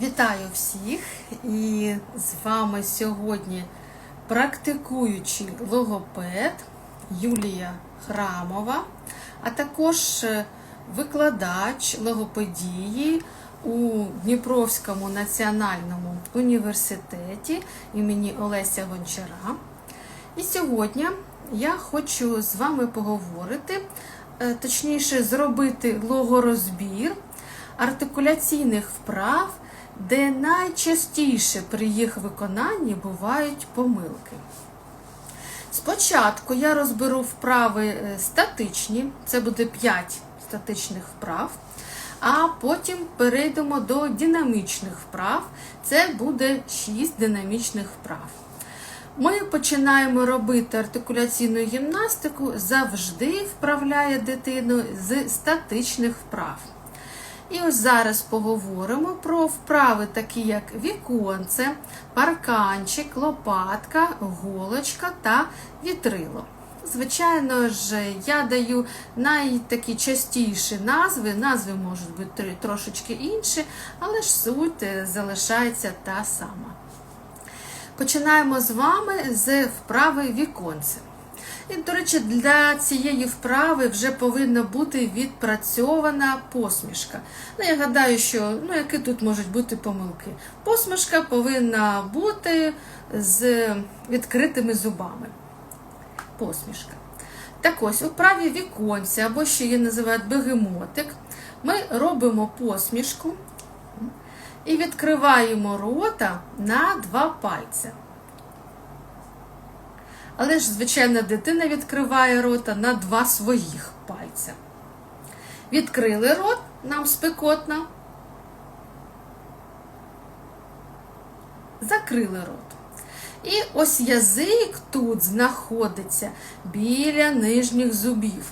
Вітаю всіх! І з вами сьогодні практикуючий логопед Юлія Храмова, а також е, викладач логопедії у Дніпровському національному університеті імені Олеся Гончара. І сьогодні я хочу з вами поговорити, е, точніше, зробити логорозбір артикуляційних вправ, де найчастіше при їх виконанні бувають помилки. Спочатку я розберу вправи е, статичні, це буде 5 статичних вправ, а потім перейдемо до динамічних вправ, це буде 6 динамічних вправ. Ми починаємо робити артикуляційну гімнастику, завжди вправляє дитину з статичних вправ. І ось зараз поговоримо про вправи, такі як віконце, парканчик, лопатка, голочка та вітрило. Звичайно ж, я даю найтакі частіші назви. Назви можуть бути трошечки інші, але ж суть залишається та сама. Починаємо з вами з вправи віконце. І, до речі, для цієї вправи вже повинна бути відпрацьована посмішка. Ну, я гадаю, що ну, які тут можуть бути помилки. Посмішка повинна бути з відкритими зубами. Посмішка. Так ось, у вправі віконця, або ще її називають бегемотик, ми робимо посмішку і відкриваємо рота на два пальця. Але ж, звичайно, дитина відкриває рота на два своїх пальця. Відкрили рот, нам спекотно. Закрили рот. І ось язик тут знаходиться біля нижніх зубів.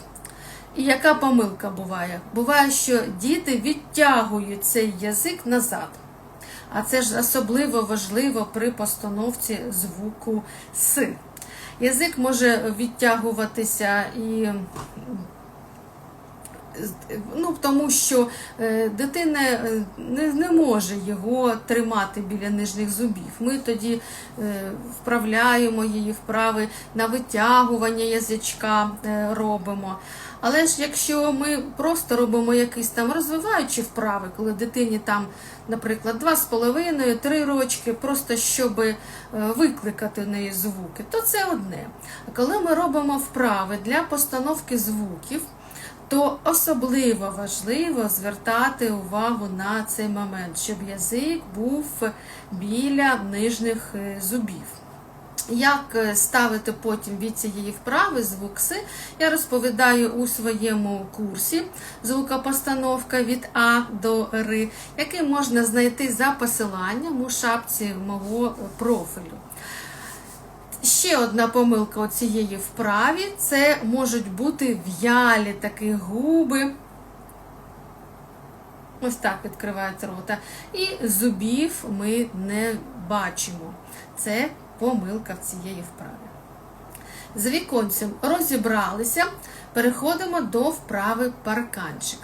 І яка помилка буває? Буває, що діти відтягують цей язик назад. А це ж особливо важливо при постановці звуку С. Язик може відтягуватися і ну, тому що е, дитина е, не, не може його тримати біля нижніх зубів. Ми тоді е, вправляємо її вправи на витягування язичка робимо. Але ж якщо ми просто робимо якісь там розвиваючі вправи, коли дитині там, наприклад, 2,5-3 рочки, просто щоб викликати в неї звуки, то це одне. А коли ми робимо вправи для постановки звуків, то особливо важливо звертати увагу на цей момент, щоб язик був біля нижніх зубів. Як ставити потім від цієї вправи звук С, я розповідаю у своєму курсі звукопостановка від А до Р, який можна знайти за посиланням у шапці мого профілю. Ще одна помилка у цієї вправі це можуть бути в'ялі такі губи. Ось так відкривають рота. І зубів ми не бачимо. Це помилка в цієї вправи. З віконцем розібралися, переходимо до вправи парканчик.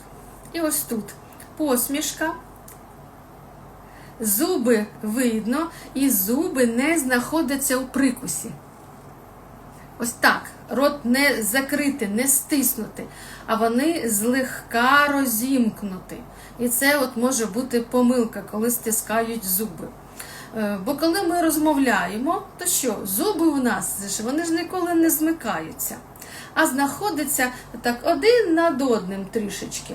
І ось тут посмішка. Зуби видно, і зуби не знаходяться у прикусі. Ось так. Рот не закритий, не стиснутий, а вони злегка розімкнуті. І це от може бути помилка, коли стискають зуби. Бо коли ми розмовляємо, то що? Зуби у нас вони ж ніколи не змикаються, а знаходяться так один над одним трішечки.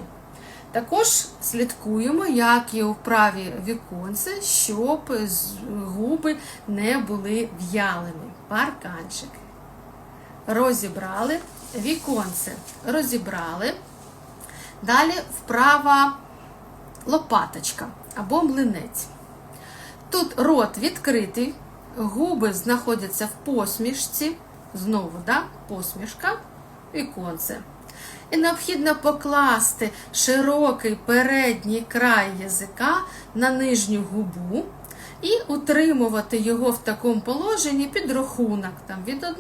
Також слідкуємо, як і у вправі віконце, щоб губи не були в'ялими. Парканчик. Розібрали, віконце розібрали. Далі вправа лопаточка або млинець. Тут рот відкритий, губи знаходяться в посмішці. Знову, да, посмішка, віконце. І необхідно покласти широкий передній край язика на нижню губу і утримувати його в такому положенні під рахунок там, від 1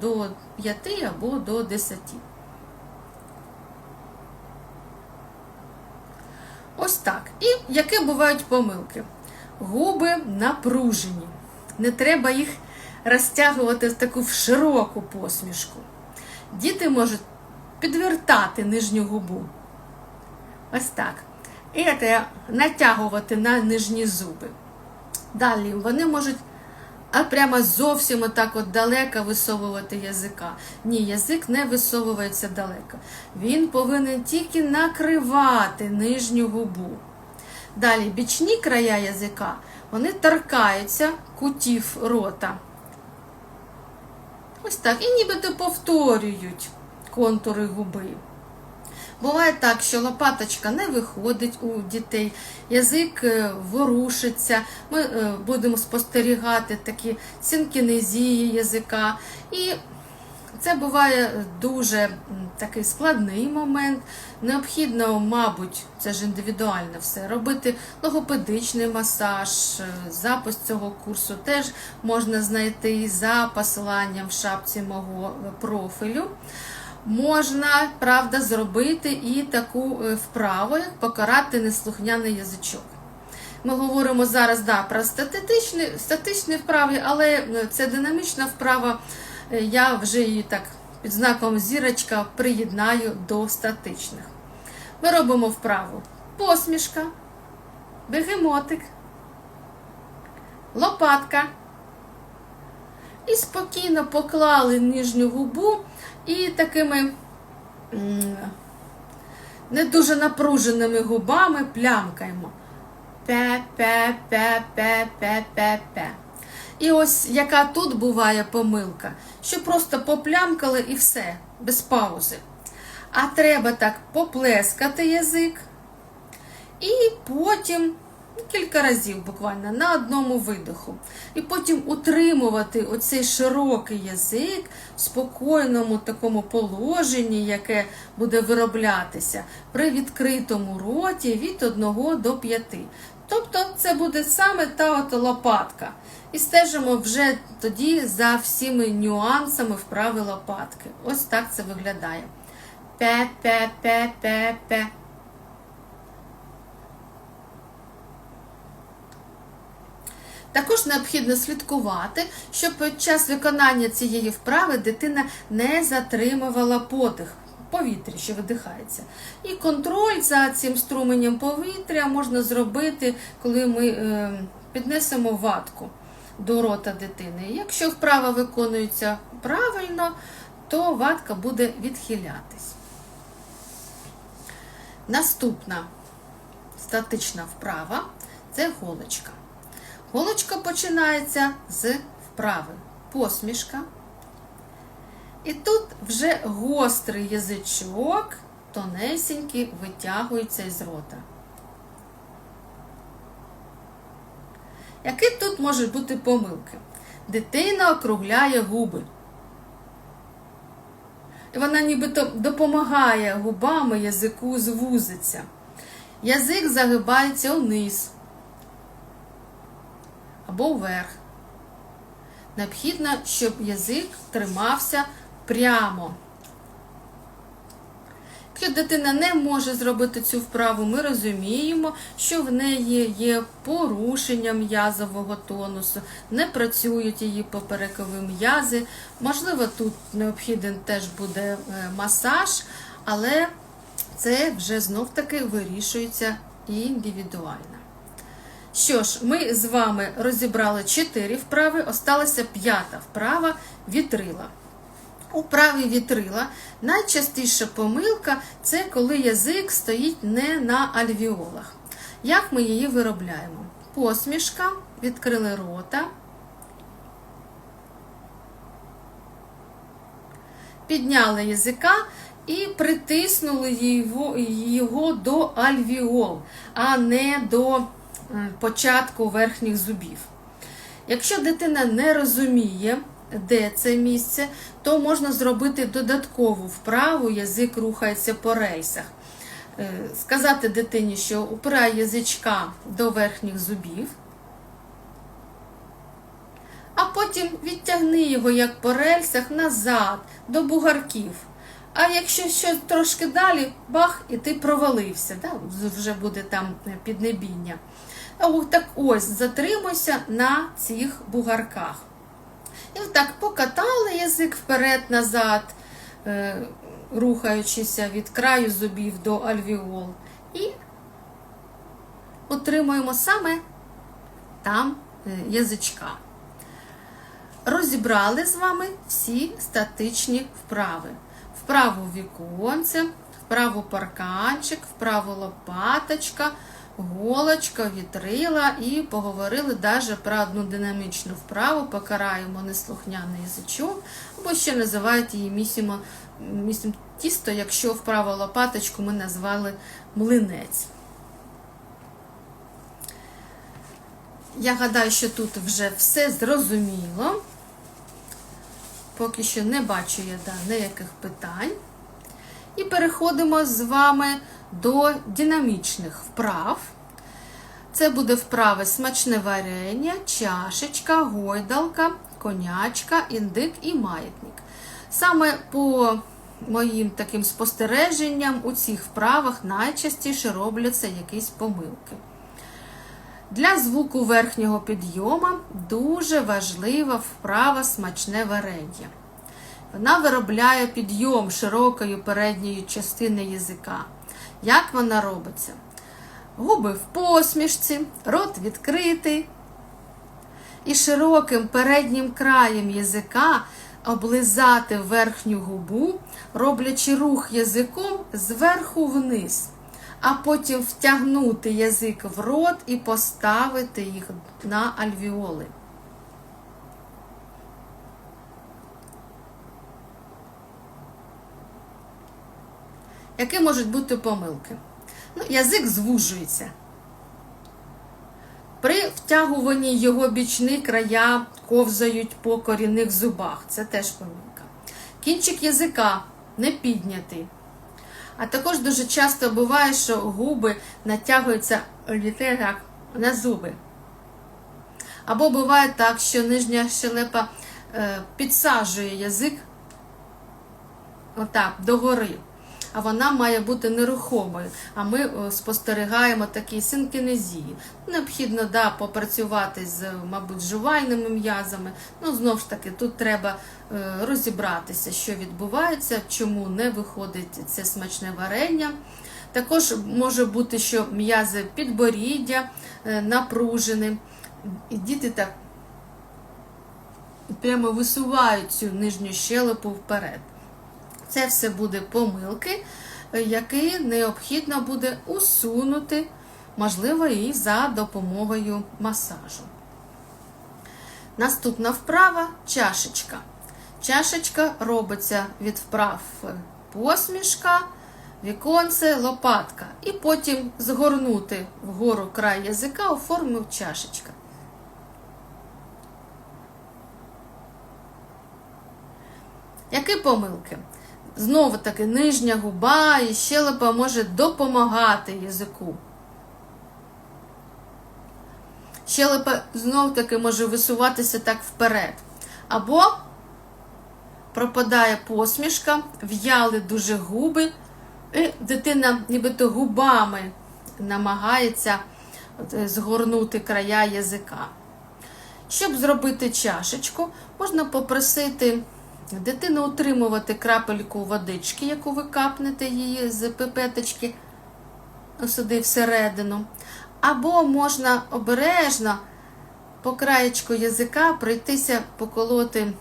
до 5 або до 10. Ось так. І які бувають помилки? Губи напружені. Не треба їх розтягувати в таку широку посмішку. Діти можуть підвертати нижню губу. Ось так. І це натягувати на нижні зуби. Далі вони можуть а прямо зовсім отак от далеко висовувати язика. Ні, язик не висовується далеко. Він повинен тільки накривати нижню губу. Далі бічні края язика, вони торкаються кутів рота. Ось так. І нібито повторюють контури губи. Буває так, що лопаточка не виходить у дітей, язик е, ворушиться, ми е, будемо спостерігати такі синкінезії язика. І це буває дуже такий складний момент. Необхідно, мабуть, це ж індивідуально все, робити логопедичний масаж. Е, Запис цього курсу теж можна знайти за посиланням в шапці мого е, профілю. Можна, правда, зробити і таку е, вправу, як покарати неслухняний язичок. Ми говоримо зараз да, про статичні, статичні вправи, але це динамічна вправа. Я вже її так під знаком зірочка приєднаю до статичних. Ми робимо вправу посмішка, бегемотик, лопатка. І спокійно поклали нижню губу і такими не дуже напруженими губами плямкаємо. Пе-пе-пе-пе-пе-пе-пе. І ось яка тут буває помилка, що просто поплямкали і все, без паузи. А треба так поплескати язик, і потім ну, кілька разів буквально на одному видиху. І потім утримувати оцей широкий язик в спокійному такому положенні, яке буде вироблятися при відкритому роті від 1 до 5. Тобто це буде саме та от лопатка. І стежимо вже тоді за всіми нюансами вправи лопатки. Ось так це виглядає. Пе-пе-пе-пе-пе. Також необхідно слідкувати, щоб під час виконання цієї вправи дитина не затримувала подих повітря, що видихається. І контроль за цим струменем повітря можна зробити, коли ми е, піднесемо ватку до рота дитини. Якщо вправа виконується правильно, то ватка буде відхилятись. Наступна статична вправа це голочка. Голочка починається з вправи посмішка. І тут вже гострий язичок, тонесенький, витягується із рота. Які тут можуть бути помилки? Дитина округляє губи. І вона нібито допомагає губами язику звузиться. Язик загибається вниз або вверх. Необхідно, щоб язик тримався прямо. Якщо дитина не може зробити цю вправу, ми розуміємо, що в неї є порушення м'язового тонусу, не працюють її поперекові м'язи. Можливо, тут необхіден теж буде е, масаж, але це вже знов-таки вирішується індивідуально. Що ж, ми з вами розібрали 4 вправи, осталася п'ята вправа вітрила. У праві вітрила найчастіша помилка це коли язик стоїть не на альвіолах. Як ми її виробляємо? Посмішка, відкрили рота, підняли язика і притиснули його, до альвіол, а не до початку верхніх зубів. Якщо дитина не розуміє, де це місце, то можна зробити додаткову вправу, язик рухається по рельсах. Е, Сказати дитині, що упирає язичка до верхніх зубів, а потім відтягни його як по рельсах назад, до бугарків. А якщо щось трошки далі, бах, і ти провалився, да? вже буде там е, піднебіння. Так ось затримуйся на цих бугарках. І отак покатали язик вперед-назад, е, рухаючися від краю зубів до альвіол. І отримуємо саме там е, язичка. Розібрали з вами всі статичні вправи. Вправо віконце, вправо парканчик, вправо лопаточка, голочка, вітрила і поговорили навіть про одну динамічну вправу, покараємо неслухняний язичок, або ще називають її місімо, місім тісто, якщо вправо лопаточку ми назвали млинець. Я гадаю, що тут вже все зрозуміло. Поки що не бачу я да, ніяких питань. І переходимо з вами до динамічних вправ. Це буде вправи смачне варення, чашечка, гойдалка, конячка, індик і маятник. Саме по моїм таким спостереженням у цих вправах найчастіше робляться якісь помилки. Для звуку верхнього підйома дуже важлива вправа смачне варення. Вона виробляє підйом широкої передньої частини язика. Як вона робиться? Губи в посмішці, рот відкритий. І широким переднім краєм язика облизати верхню губу, роблячи рух язиком зверху вниз а потім втягнути язик в рот і поставити їх на альвіоли. Які можуть бути помилки? Ну, Язик звужується. При втягуванні його бічні края ковзають по корінних зубах. Це теж помилка. Кінчик язика не піднятий. А також дуже часто буває, що губи натягуються як на зуби. Або буває так, що нижня щелепа е, підсаджує язик отак, догори. А вона має бути нерухомою. А ми е, спостерігаємо такі синкінезії. Необхідно да, попрацювати з, мабуть, жувальними м'язами. Ну, знову ж таки, тут треба е, розібратися, що відбувається, чому не виходить це смачне варення. Також може бути, що м'язи підборіддя е, напружені. І діти так прямо висувають цю нижню щелепу вперед. Це все буде помилки, які необхідно буде усунути, можливо, і за допомогою масажу. Наступна вправа чашечка. Чашечка робиться від вправ посмішка, віконце, лопатка. І потім згорнути вгору край язика у формі чашечка. Які помилки? Знову таки нижня губа і щелепа може допомагати язику. Щелепа знов таки може висуватися так вперед. Або пропадає посмішка, в'яли дуже губи, і дитина нібито губами намагається е, згорнути края язика. Щоб зробити чашечку, можна попросити. Дитину утримувати крапельку водички, яку ви капнете її з пипеточки сюди всередину. Або можна обережно по краєчку язика пройтися поколоти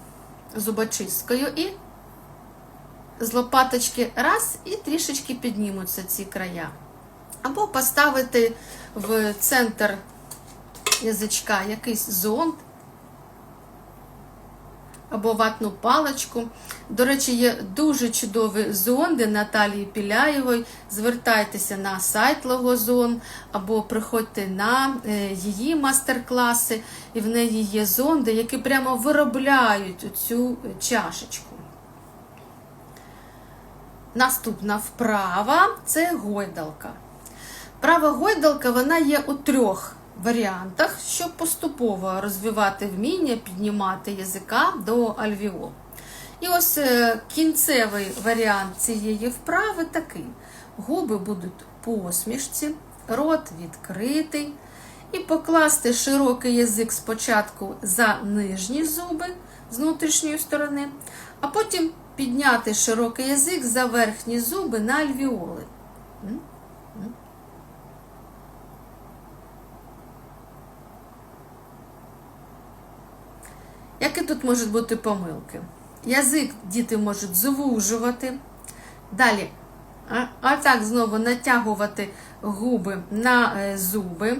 зубочисткою і з лопаточки раз і трішечки піднімуться ці края. Або поставити в центр язичка якийсь зонд або ватну паличку. До речі, є дуже чудові зонди Наталії Піляєвої. Звертайтеся на сайт Логозон, або приходьте на е, її мастер-класи, і в неї є зонди, які прямо виробляють цю чашечку. Наступна вправа це гойдалка. Права гойдалка вона є у трьох варіантах, щоб поступово розвивати вміння піднімати язика до альвіол. І ось е, кінцевий варіант цієї вправи такий: губи будуть посмішці, рот відкритий. І покласти широкий язик спочатку за нижні зуби з внутрішньої сторони, а потім підняти широкий язик за верхні зуби на альвіоли. Які тут можуть бути помилки? Язик діти можуть звужувати. Далі, а, а так знову натягувати губи на е, зуби.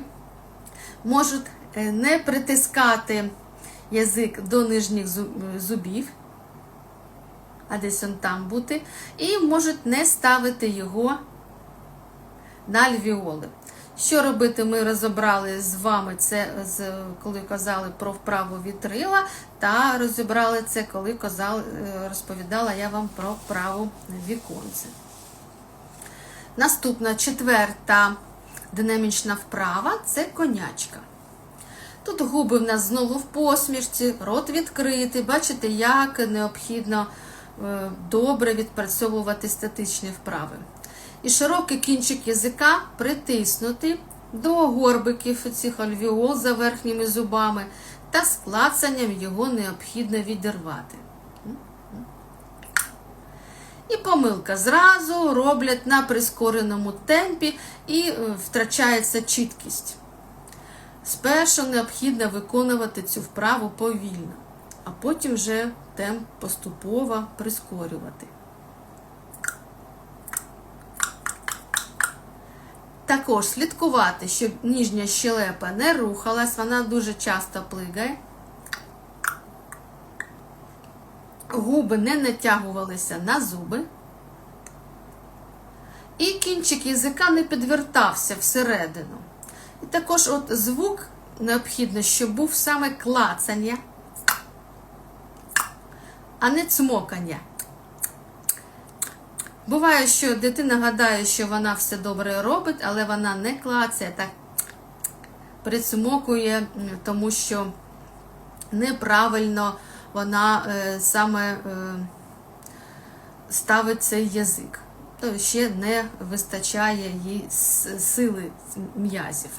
Можуть е, не притискати язик до нижніх зубів, а десь он там бути, і можуть не ставити його на альвіоли. Що робити, ми розібрали з вами це, коли казали про вправу вітрила, та розібрали це, коли казали, е, розповідала я вам про вправу віконце. Наступна четверта динамічна вправа це конячка. Тут губи в нас знову в посмішці, рот відкритий. Бачите, як необхідно е, добре відпрацьовувати статичні вправи. І широкий кінчик язика притиснути до горбиків цих альвіол за верхніми зубами, та з клацанням його необхідно відірвати. І помилка зразу роблять на прискореному темпі і е, втрачається чіткість. Спершу необхідно виконувати цю вправу повільно, а потім вже темп поступово прискорювати. Також слідкувати, щоб ніжня щелепа не рухалась, вона дуже часто плигає. Губи не натягувалися на зуби. І кінчик язика не підвертався всередину. І також от звук необхідно, щоб був саме клацання, а не цмокання. Буває, що дитина гадає, що вона все добре робить, але вона не клацає, так прицмокує, тому що неправильно вона е, саме е, ставить цей язик. То ще не вистачає їй сили м'язів.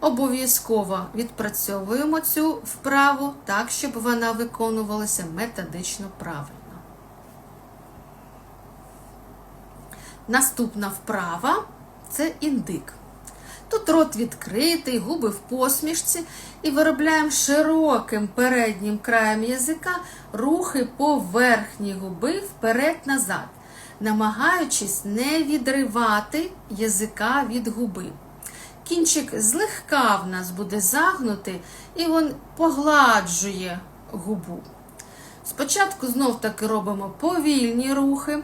Обов'язково відпрацьовуємо цю вправу так, щоб вона виконувалася методично правильно. Наступна вправа це індик. Тут рот відкритий, губи в посмішці, і виробляємо широким переднім краєм язика рухи по верхній губи вперед-назад, намагаючись не відривати язика від губи. Кінчик злегка в нас буде загнутий, і він погладжує губу. Спочатку знов таки робимо повільні рухи,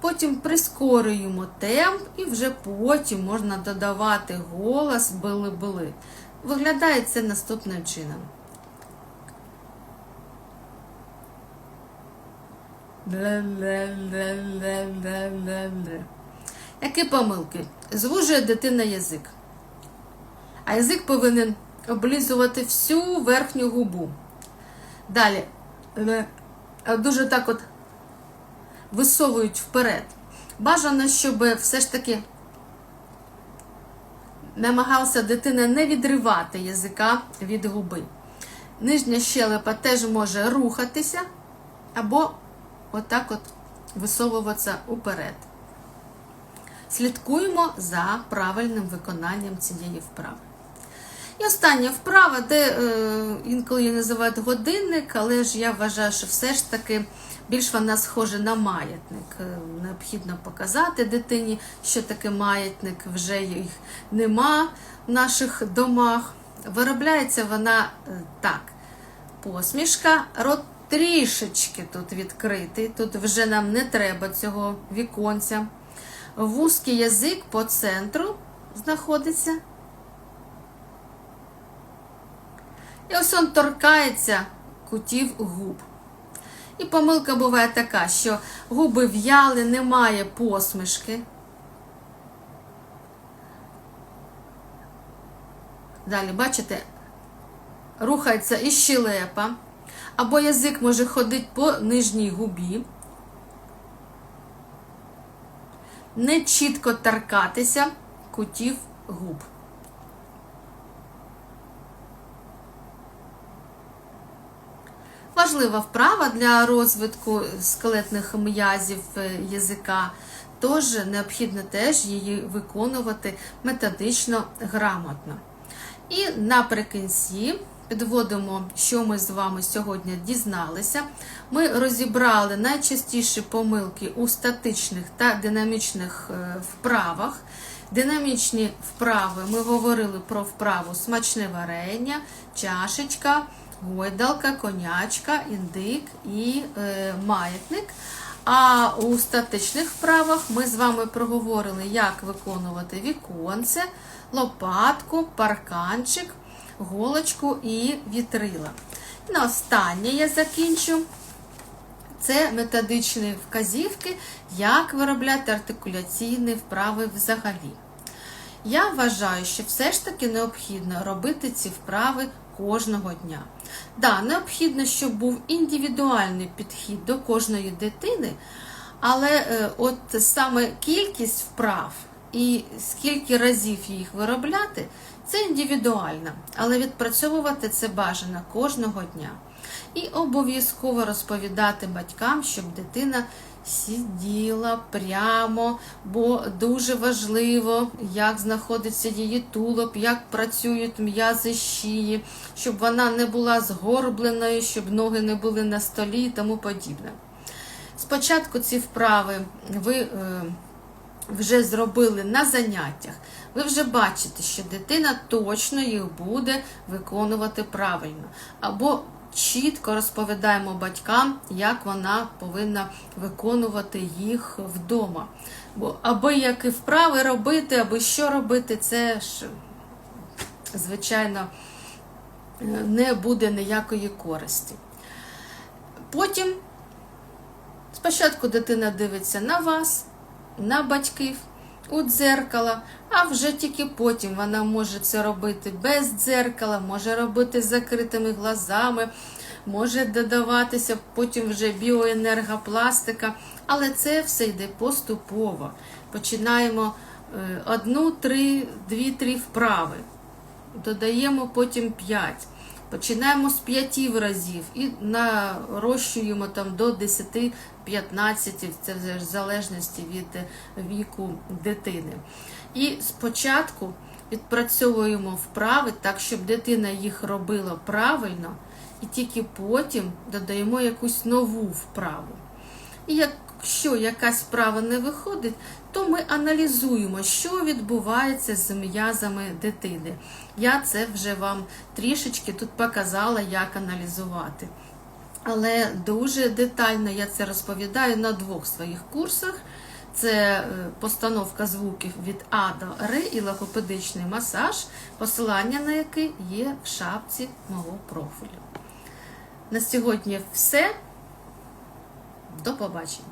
потім прискорюємо темп і вже потім можна додавати голос били-били. Виглядає це наступним чином. Які помилки? Звужує дитина язик. А язик повинен облізувати всю верхню губу. Далі дуже так от висовують вперед. Бажано, щоб все ж таки намагалася дитина не відривати язика від губи. Нижня щелепа теж може рухатися або отак от висовуватися уперед. Слідкуємо за правильним виконанням цієї вправи. І остання вправа, де е, інколи її називають годинник, але ж я вважаю, що все ж таки більш вона схожа на маятник. Е, Необхідно показати дитині, що таке маятник, вже їх нема в наших домах. Виробляється вона е, так. Посмішка, рот трішечки тут відкритий. Тут вже нам не треба цього віконця. Вузький язик по центру знаходиться. І ось він торкається кутів губ. І помилка буває така, що губи в'яли, немає посмішки. Далі, бачите, рухається і щелепа. Або язик може ходити по нижній губі, не чітко торкатися кутів губ. Важлива вправа для розвитку скелетних м'язів е, язика, тож необхідно теж її виконувати методично грамотно. І наприкінці підводимо, що ми з вами сьогодні дізналися. Ми розібрали найчастіші помилки у статичних та динамічних е, вправах. Динамічні вправи ми говорили про вправу смачне варення, чашечка, гойдалка, конячка, індик і е, маятник. А у статичних вправах ми з вами проговорили, як виконувати віконце, лопатку, парканчик, голочку і вітрила. На останнє я закінчу. Це методичні вказівки, як виробляти артикуляційні вправи взагалі. Я вважаю, що все ж таки необхідно робити ці вправи кожного дня. Да, необхідно, щоб був індивідуальний підхід до кожної дитини, але е, от саме кількість вправ і скільки разів їх виробляти, це індивідуально, але відпрацьовувати це бажано кожного дня. І обов'язково розповідати батькам, щоб дитина сиділа прямо, бо дуже важливо, як знаходиться її тулуб, як працюють м'язи шиї, щоб вона не була згорбленою, щоб ноги не були на столі і тому подібне. Спочатку ці вправи ви е, вже зробили на заняттях. Ви вже бачите, що дитина точно їх буде виконувати правильно. Або чітко розповідаємо батькам, як вона повинна виконувати їх вдома. Бо аби які вправи робити, аби що робити, це ж, звичайно, не буде ніякої користі. Потім спочатку дитина дивиться на вас, на батьків. У дзеркало, а вже тільки потім вона може це робити без дзеркала, може робити з закритими глазами, може додаватися потім вже біоенергопластика, але це все йде поступово. Починаємо е, одну, три, дві-три вправи, додаємо потім п'ять. Починаємо з п'яти разів і нарощуємо там до 10-15, це в залежності від віку дитини. І спочатку відпрацьовуємо вправи так, щоб дитина їх робила правильно, і тільки потім додаємо якусь нову вправу. І якщо якась вправа не виходить, то ми аналізуємо, що відбувається з м'язами дитини. Я це вже вам трішечки тут показала, як аналізувати. Але дуже детально я це розповідаю на двох своїх курсах. Це е, постановка звуків від А до Р і логопедичний масаж, посилання на який є в шапці мого профілю. На сьогодні все. До побачення!